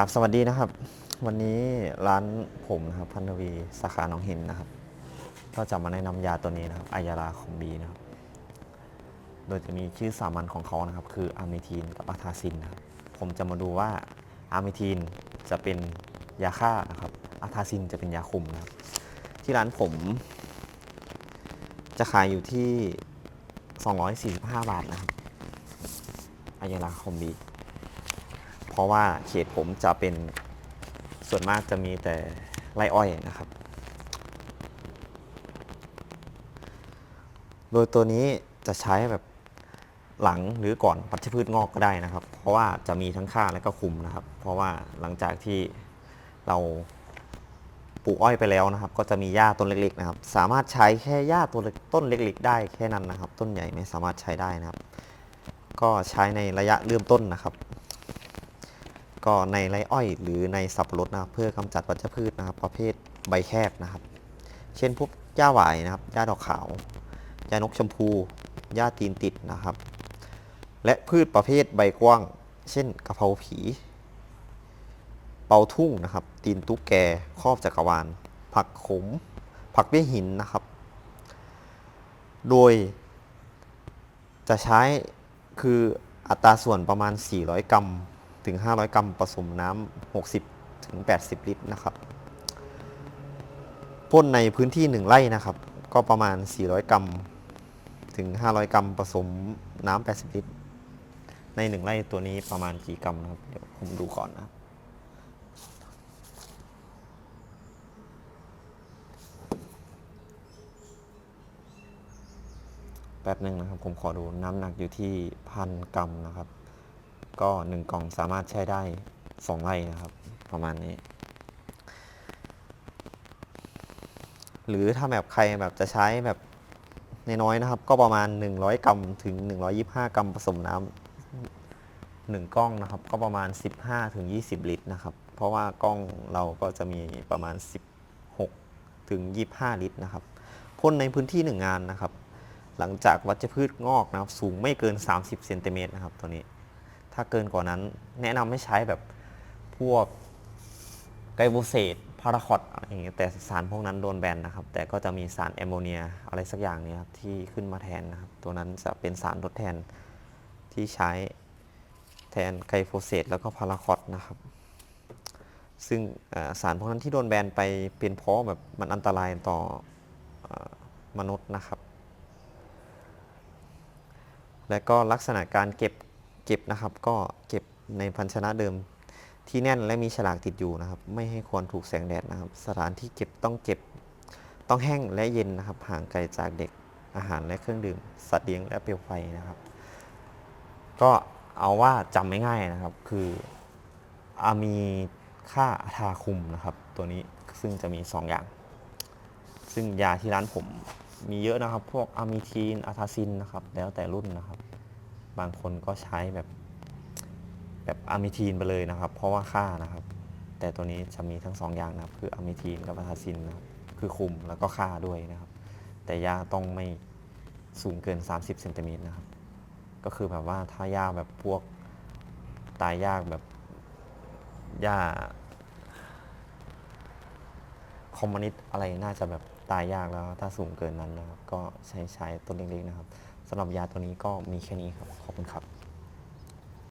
กับสวัสดีนะครับ วันนี้ร้านผมนะครับพันธวีสาขาหนองหินนะครับ ก็จะมาแนะนำยาตัวนี้นะครับอายาลาของบีนะครับ โดยจะมีชื่อสามัญของเขานะครับ คืออาร์เมทีนกับอาทาซินนะครับผมจะมาดูว่าอาร์เมทีนจะเป็นยาฆ่านะครับอาทาซินจะเป็นยาคุมนะครับ ที่ร้านผม จะขายอยู่ที่ 245 บาทนะครับอายาลาคอมบี ราะว่าเขตผมจะเป็นส่วนมากจะมีแต่ไรอ้อยนะครับ โดยตัวนี้จะใช้แบบหลังหรือก่อนปัชพืชงอกก็ได้นะครับ เพราะว่าจะมีทั้งฆ่าและก็คุมนะครับ เพราะว่าหลังจากที่เราปลูกอ้อยไปแล้วนะครับ ก็จะมีหญ้าต้นเล็กๆนะครับ สามารถใช้แค่หญ้าตัวต้นเล็ก ๆ ได้แค่นั้นนะครับ ต้นใหญ่ไม่สามารถใช้ได้นะครับ ก็ใช้ในระยะเริ่มต้นนะครับ ก็ในไรอ้อย หรือในสับปะรดนะครับเพื่อกำจัดวัชพืชนะครับ ประเภทใบแคบนะครับ เช่นพวกหญ้าหวายนะครับหญ้าดอกขาวหญ้านกชมพูหญ้าตีนติดนะครับ และพืชประเภทใบกว้าง เช่นกะเพราผี เปาทุ่งนะครับ ตีนตุ๊กแกครอบจักรวาล ผักขม ผักเบี้ยหินนะครับ โดย จะใช้คืออัตราส่วนประมาณ 400 กรัม ถึง 500 กรัมผสมน้ำ60ถึง80 ลิตรนะครับพ่นในพื้นที่ 1 ไร่นะครับ ก็ประมาณ 400 กรัม ถึง 500 กรัมผสมน้ำ80 ลิตร ใน 1 ไร่ตัวนี้ประมาณกี่กรัมนะครับ เดี๋ยวผมดูก่อนนะแป๊บหนึ่งนะครับ ผมขอดูน้ำหนักอยู่ที่พันกรัมนะครับ ก็หนึ่งกล่องสามารถใช้ได้สองไร่นะครับ ประมาณนี้ หรือถ้าแบบใครแบบจะใช้แบบน้อยๆนะครับ ก็ประมาณ 100 กรัมถึง 125 กรัมผสมน้ำหนึ่งกล้องนะครับ ก็ประมาณ 15ถึง20 ลิตรนะครับ เพราะว่ากล้องเราก็จะมีประมาณ 16ถึง25 ลิตรนะครับพ่นในพื้นที่ 1 งานนะครับ หลังจากวัชพืชงอกนะครับ สูงไม่เกิน 30เซนติเมตรนะครับตัวนี้ ถ้าเกินกว่านั้น แนะนำให้ใช้แบบพวกไกลโบเซตพาราคอตอะไรอย่างเงี้ยแต่สารพวกนั้นโดนแบนนะครับ แต่ก็จะมีสารแอมโมเนียอะไรสักอย่างเนี่ยครับที่ขึ้นมาแทนนะครับ ตัวนั้นจะเป็นสารทดแทนที่ใช้แทนไกลโฟเซตแล้วก็พาราคอตนะครับ ซึ่งสารพวกนั้นที่โดนแบนไปเป็นเพราะแบบมันอันตรายต่ออมนุษย์นะครับ และก็ลักษณะการเก็บ เก็บนะครับ ก็เก็บในภาชนะเดิมที่แน่นและมีฉลากติดอยู่นะครับ ไม่ให้ควรถูกแสงแดดนะครับ สถานที่เก็บต้องเก็บต้องแห้งและเย็นนะครับ ห่างไกลจากเด็กอาหารและเครื่องดื่ม สัตว์เลี้ยงและเปลวไฟนะครับ ก็เอาว่าจำไม่ง่ายนะครับ คืออามีค่าอาทาคุมนะครับ ตัวนี้ซึ่งจะมี 2 อย่าง ซึ่งยาที่ร้านผมมีเยอะนะครับ พวกอะมิทีนอะทาซินนะครับ แล้วแต่รุ่นนะครับ บางคนก็ใช้แบบแบบอะมิทีนไปเลยนะครับ เพราะว่าค่านะครับ แต่ตัวนี้จะมีทั้งสองอย่างนะครับ คืออะมิทีนกับอะทาซินนะครับคือคุมแล้วก็ค่าด้วยนะครับ แต่ยาต้องไม่สูงเกิน 30เซนติเมตรนะครับ ก็คือแบบว่าถ้ายาแบบพวกตายยากแบบยาคอมมอนิสต์อะไรน่าจะแบบตายยากแล้ว ถ้าสูงเกินนั้นนะครับ ก็ใช้ใช้ต้นเล็กๆนะครับ สำหรับยาตัวนี้ก็มีแค่นี้ครับ ขอบคุณครับ